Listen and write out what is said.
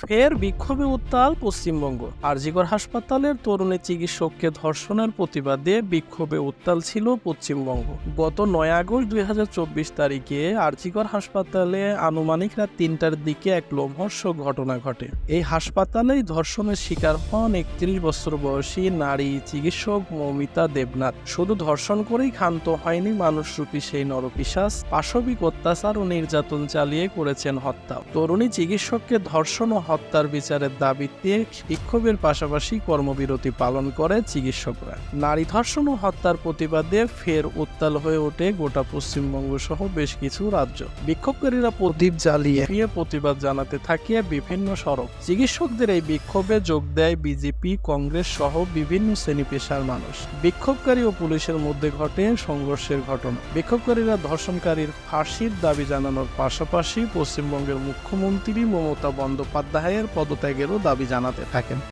ফের বিক্ষোভে উত্তাল পশ্চিমবঙ্গ। আরজিকর হাসপাতালের তরুণী চিকিৎসককে ধর্ষণের প্রতিবাদে বিক্ষোভে উত্তাল ছিল পশ্চিমবঙ্গ। গত নয় আগস্ট দুই হাজার চব্বিশ তারিখে আরজিকর হাসপাতালে আনুমানিক রাত তিনটার দিকে এক লোমহর্ষক ঘটনা ঘটে। এই হাসপাতালেই ধর্ষণের শিকার হন একত্রিশ বছর বয়সী নারী চিকিৎসক মৌমিতা দেবনাথ। শুধু ধর্ষণ করেই ক্ষান্ত হয়নি মানুষরূপী সেই নরপিশাচ, পাশবিক অত্যাচার ও নির্যাতন চালিয়ে করেছেন হত্যা। তরুণী চিকিৎসককে ধর্ষণ হত্যার বিচারের দাবিতে বিক্ষোভের পাশাপাশি কর্মবিরতি পালন করে চিকিৎসকরা। নারী ধর্ষণ ও হত্যার প্রতিবাদে ফের উত্তাল হয়ে ওঠে গোটা পশ্চিমবঙ্গ সহ বেশ কিছু রাজ্য। বিক্ষোভকারীরা প্রদীপ জ্বালিয়ে প্রতিবাদ জানাতে থাকে বিভিন্ন সড়ক। চিকিৎসকদের এই বিক্ষোভে যোগ দেয় বিজেপি, কংগ্রেস সহ বিভিন্ন শ্রেণি পেশার মানুষ। বিক্ষোভকারী ও পুলিশের মধ্যে ঘটে সংঘর্ষের ঘটনা। বিক্ষোভকারীরা ধর্ষণকারীর ফাঁসির দাবি জানানোর পাশাপাশি পশ্চিমবঙ্গের মুখ্যমন্ত্রী মমতা বন্দ্যোপাধ্যায়ের পদত্যাগেরও দাবি জানাতে থাকেন।